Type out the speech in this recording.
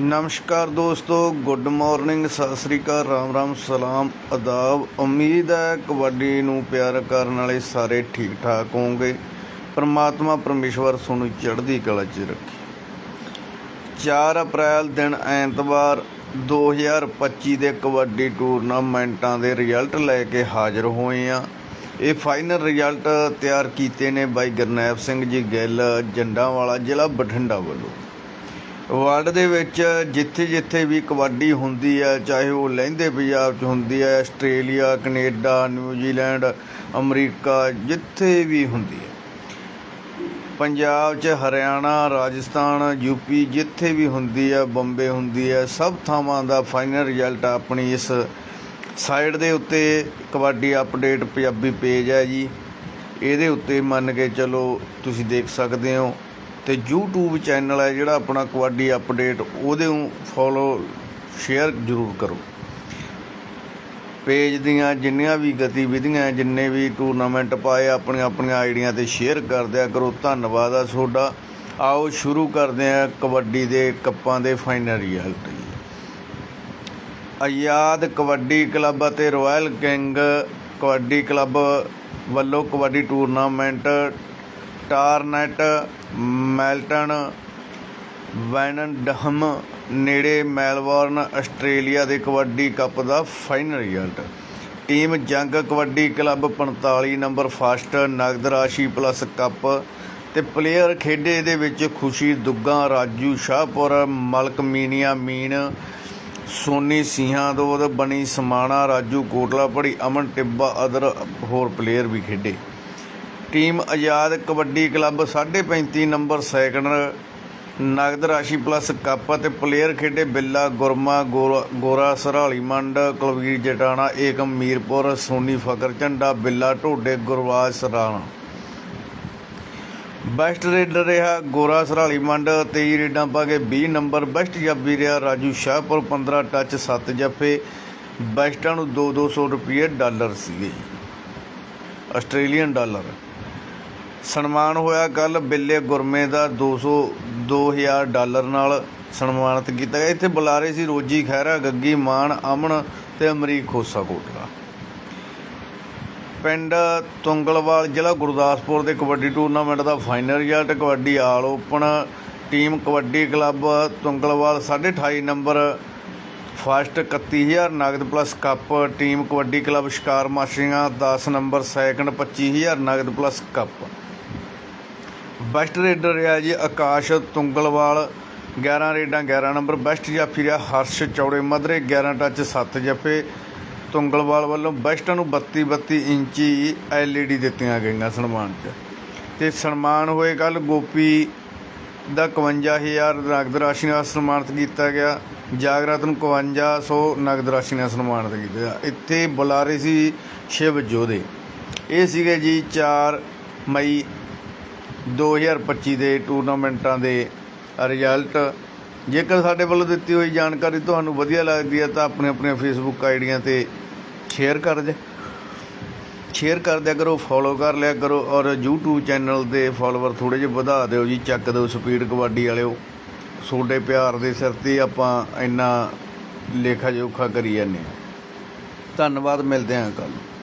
ਨਮਸਕਾਰ ਦੋਸਤੋ good morning Sat Sri ਅਕਾਲ, ਰਾਮ ਰਾਮ, ਸਲਾਮ, ਅਦਾਬ। ਉਮੀਦ ਹੈ ਕਬੱਡੀ ਨੂੰ ਪਿਆਰ ਕਰਨ ਵਾਲੇ ਸਾਰੇ ਠੀਕ ਠਾਕ ਹੋਵੋਗੇ। ਪਰਮਾਤਮਾ ਪਰਮੇਸ਼ਵਰ ਤੁਹਾਨੂੰ ਚੜ੍ਹਦੀ ਕਲਾ 'ਚ ਰੱਖੇ। 4 ਅਪ੍ਰੈਲ ਦਿਨ ਐਤਵਾਰ 2025 ਦੇ ਕਬੱਡੀ ਟੂਰਨਾਮੈਂਟਾਂ ਦੇ ਰਿਜ਼ਲਟ ਲੈ ਕੇ ਹਾਜ਼ਰ ਹੋਏ ਆ ਇਹ ਫਾਈਨਲ ਰਿਜ਼ਲਟ ਤਿਆਰ ਕੀਤੇ ਨੇ ਬਾਈ ਗੁਰਨੈਬ ਸਿੰਘ ਜੀ ਗਿੱਲ, ਜੰਡਾਂਵਾਲਾ ਜ਼ਿਲ੍ਹਾ ਬਠਿੰਡਾ ਵੱਲੋਂ। ਵਰਲਡ ਦੇ ਵਿੱਚ ਜਿੱਥੇ ਜਿੱਥੇ ਵੀ ਕਬੱਡੀ ਹੁੰਦੀ ਹੈ ਚਾਹੇ ਉਹ ਲਹਿੰਦੇ ਪੰਜਾਬ 'ਚ ਹੁੰਦੀ ਹੈ ਆਸਟ੍ਰੇਲੀਆ, ਕੈਨੇਡਾ ਨਿਊਜ਼ੀਲੈਂਡ ਅਮਰੀਕਾ, ਜਿੱਥੇ ਵੀ ਹੁੰਦੀ ਹੈ ਪੰਜਾਬ 'ਚ ਹਰਿਆਣਾ, ਰਾਜਸਥਾਨ ਯੂਪੀ ਜਿੱਥੇ ਵੀ ਹੁੰਦੀ ਹੈ ਬੰਬੇ ਹੁੰਦੀ ਹੈ ਸਭ ਥਾਵਾਂ ਦਾ ਫਾਈਨਲ ਰਿਜ਼ਲਟ ਆਪਣੀ ਇਸ ਸਾਈਟ ਦੇ ਉੱਤੇ। ਕਬੱਡੀ ਅਪਡੇਟ ਪੰਜਾਬੀ ਪੇਜ ਹੈ ਜੀ। ਇਹਦੇ ਉੱਤੇ ਮੰਨ ਕੇ ਚਲੋ ਤੁਸੀਂ ਦੇਖ ਸਕਦੇ ਹੋ। ਤੇ YouTube ਚੈਨਲ ਹੈ ਜਿਹੜਾ ਆਪਣਾ ਕਬੱਡੀ ਅਪਡੇਟ ਉਹਦੇ ਨੂੰ ਫੋਲੋ ਸ਼ੇਅਰ ਜ਼ਰੂਰ ਕਰੋ। ਪੇਜ ਦੀਆਂ ਜਿੰਨੀਆਂ ਵੀ ਗਤੀਵਿਧੀਆਂ ਜਿੰਨੇ ਵੀ ਟੂਰਨਾਮੈਂਟ ਪਾਏ, ਆਪਣੀਆਂ ਆਪਣੀਆਂ ਆਈਡੀਆਂ ਤੇ ਸ਼ੇਅਰ ਕਰਦਿਆ ਕਰੋ। ਧੰਨਵਾਦ ਆ ਤੁਹਾਡਾ। ਆਓ ਸ਼ੁਰੂ ਕਰਦੇ ਹਾਂ ਕਬੱਡੀ ਦੇ ਕੱਪਾਂ ਦੇ final result Azad Kabaddi Club ਅਤੇ ਰਾਇਲ ਕਿੰਗ ਕਬੱਡੀ ਕਲੱਬ ਵੱਲੋਂ kabaddi tournament Tarneit Melton, Wyndham ਨੇੜੇ ਮੈਲਬੌਰਨ, ਆਸਟ੍ਰੇਲੀਆ ਦੇ ਕਬੱਡੀ ਕੱਪ ਦਾ final result team Jang kabaddi club 45 number first, ਨਗਦ ਰਾਸ਼ੀ ਪਲੱਸ ਕੱਪ ਤੇ ਪਲੇਅਰ ਖੇਡੇ ਦੇ ਵਿੱਚ ਖੁਸ਼ੀ ਦੁੱਗਾ, ਰਾਜੂ ਸ਼ਾਹਪੁਰ, ਮਲਕ ਮੀਨੀਆ ਮੀਨ, ਸੋਨੀ ਸਿੰਘਾਂ ਦੋਦ ਬਣੀ ਸਮਾਣਾ, ਰਾਜੂ ਕੋਟਲਾ ਪੜੀ ਅਮਨ ਟਿੱਬਾ, ਅਦਰ ਹੋਰ ਪਲੇਅਰ ਵੀ ਖੇਡੇ। Team Azad kabaddi club 35 number ਸੈਕੰਡਰ ਨਗਦ ਰਾਸ਼ੀ ਪਲੱਸ ਕੱਪ ਅਤੇ ਪਲੇਅਰ ਖੇਡੇ ਬਿੱਲਾ, ਗੁਰਮਾ ਗੋਰਾ- ਗੋਰਾ, ਸਰਾਲੀ ਮੰਡ, ਕੁਲਵੀਰ ਜਟਾਣਾ, ਏਕਮ, ਮੀਰਪੁਰ, ਸੋਨੀ ਫਕਰ, ਝੰਡਾ ਬਿੱਲਾ, ਢੋਡੇ ਗੁਰਵਾਜ ਸਰਾਣਾ ਬੈਸਟ ਰੇਡਰ ਰਿਹਾ ਗੋਰਾ ਸਰਾਲੀ ਮੰਡ 23 ਰੇਡਾਂ ਪਾ ਕੇ 20 ਨੰਬਰ, ਬੈਸਟ ਜਾਬੀ ਰਿਹਾ ਰਾਜੂ ਸ਼ਾਹਪੁਰ 15 ਟੱਚ 7 ਜੱਫੇ, ਬੈਸਟਾਂ ਨੂੰ 2-200 ਰੁਪਏ ਡਾਲਰ ਸੀਗੇ। Australian dollar. ਸਨਮਾਨ ਹੋਇਆ ਕੱਲ ਬਿੱਲੇ ਗੁਰਮੇ ਦਾ 200 2000 ਡਾਲਰ ਨਾਲ ਸਨਮਾਨਿਤ ਕੀਤਾ ਗਿਆ। ਇੱਥੇ ਬੁਲਾਰੇ ਸੀ ਰੋਜੀ ਖਹਿਰਾ, ਗੱਗੀ ਮਾਨ, ਅਮਨ ਤੇ ਅਮਰੀਕ ਖੋਸਾ ਕੋਟਲਾ। ਪਿੰਡ ਤੁੰਗਲਵਾਲ ਜ਼ਿਲ੍ਹਾ ਗੁਰਦਾਸਪੁਰ ਦੇ ਕਬੱਡੀ ਟੂਰਨਾਮੈਂਟ ਦਾ final result, kabaddi all open team kabaddi club Tungalwal 28.5 number, first 31000 ਨਗਦ plus cup team kabaddi club Shikar Machhian 10 number, second 25000 ਨਗਦ ਪਲੱਸ ਕੱਪ। ਬੈਸਟ ਰੇਡਰ ਰਿਹਾ ਜੀ ਆਕਾਸ਼ ਤੁੰਗਲਵਾਲ 11 ਰੇਡਾਂ 11 ਨੰਬਰ, ਬੈਸਟ ਜਾਫੀ ਰਿਹਾ ਹਰਸ਼ ਚੌੜੇ, ਮਧਰੇ 11 ਟੱਚ 7 ਜੱਫੇ। ਤੁੰਗਲਵਾਲ ਵੱਲੋਂ ਬੈਸਟਾਂ ਨੂੰ 32 32 ਇੰਚੀ ਐਲਈਡੀ ਦਿੱਤੀਆਂ ਗਈਆਂ ਸਨਮਾਨ 'ਚ। ਤੇ ਸਨਮਾਨ ਹੋਏ ਕੱਲ ਗੋਪੀ ਦਾ 51000 ਨਗਦ ਰਾਸ਼ੀ ਨਾਲ ਸਨਮਾਨਿਤ ਕੀਤਾ ਗਿਆ। ਜਾਗਰਤ ਨੂੰ 5500 ਨਗਦ ਰਾਸ਼ੀ ਨਾਲ ਸਨਮਾਨਿਤ ਕੀਤਾ। ਗਿਆ ਇੱਥੇ ਬੁਲਾਰੇ ਸੀ ਸ਼ਿਵ ਜੋਧੇ। ਇਹ ਸੀਗੇ ਜੀ 4 ਮਈ 2025 ਦੇ ਟੂਰਨਾਮੈਂਟਾਂ ਦੇ ਰਿਜ਼ਲਟ। ਜੇਕਰ ਸਾਡੇ ਵੱਲੋਂ ਦਿੱਤੀ ਹੋਈ ਜਾਣਕਾਰੀ ਤੁਹਾਨੂੰ ਵਧੀਆ ਲੱਗਦੀ ਹੈ ਤਾਂ ਆਪਣੇ ਆਪਣੇ ਫੇਸਬੁੱਕ ਆਈਡੀਆਂ ਤੇ ਸ਼ੇਅਰ ਕਰ ਦਿਆ ਸ਼ੇਅਰ ਕਰ ਦਿਆ ਕਰੋ ਫੋਲੋ ਕਰ ਲਿਆ ਕਰੋ ਔਰ YouTube ਚੈਨਲ ਦੇ ਫਾਲੋਅਰ ਥੋੜੇ ਜਿਹਾ ਵਧਾ ਦਿਓ ਜੀ, ਚੱਕ ਦਿਓ ਸਪੀਡ ਕਬੱਡੀ ਵਾਲਿਓ। ਤੁਹਾਡੇ ਪਿਆਰ ਦੇ ਸਿਰ ਤੇ ਆਪਾਂ ਇੰਨਾ ਲੇਖਾ ਜੋਖਾ ਕਰੀ ਜਾਂਦੇ ਹਾਂ। ਧੰਨਵਾਦ, ਮਿਲਦੇ ਹਾਂ ਕੱਲ੍ਹ।